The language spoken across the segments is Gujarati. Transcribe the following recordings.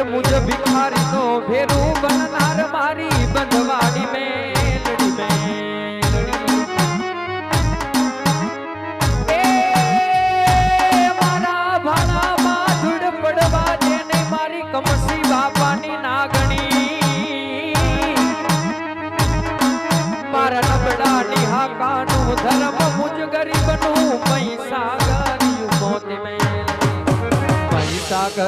એ ભિખારી નો ભેરું બનનાર મારી બંધવાડી મેલડી મેલડી. પડવા જેને મારી કમસી બાપાની નાગણી. મારા નબળા નિહાકાનું ધર્મ મુજ ગરીબનું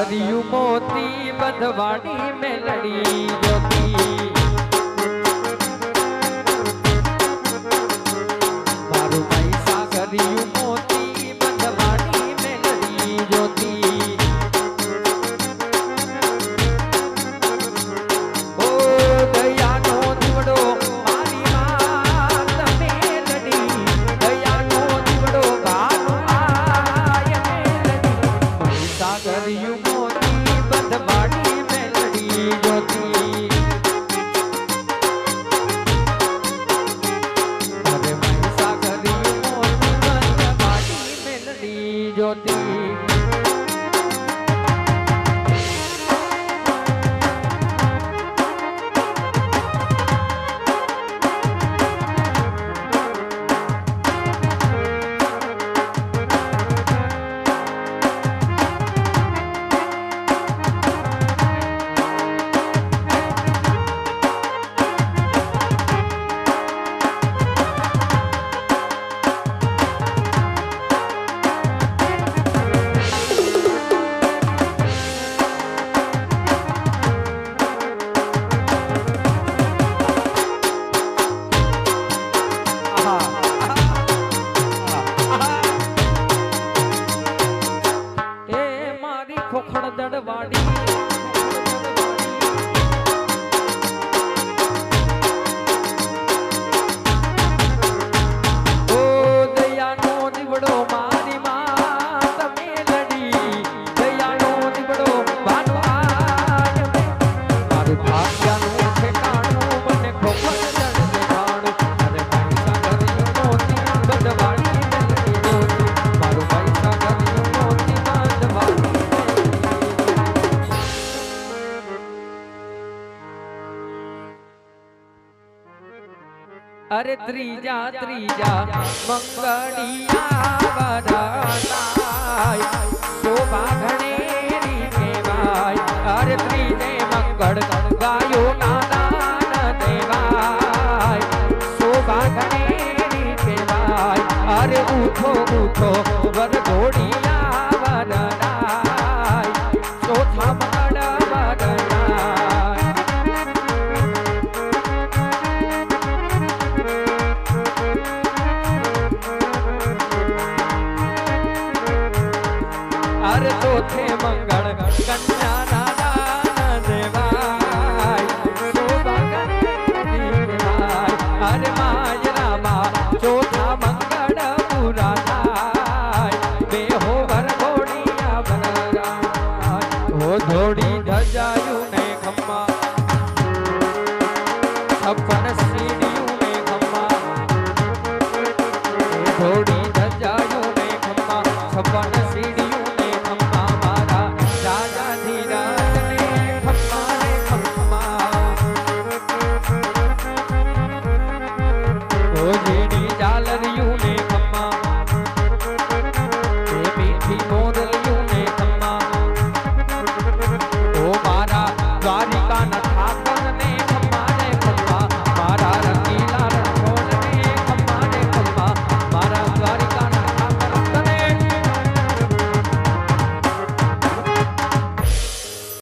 કર્યું મોતી બધવાડી મેલડી જ્યોતિ અરે ત્રીજા ત્રીજા, મંગળિયા વરનાય શોભા ઘણેરી કહેવાય. અરે ત્રીજે મંગળ ગાયો નાદાન દેવાય. શોભા ઘણેરી કહેવાય. અરે ઉઠો ઉઠો વર ઘોડિયા વરનાય અરે ચોથે મંગળ કન્યા નાદાન દેવાય કહેવાય અરે માયરામાં ચોથા મંગળ પૂરા થાય. બે હો વર ઘોડિયા વરરાય. હો ધોડી ધજાયું ને ખમ્મા. છપ્પન રોજીની ચાલરી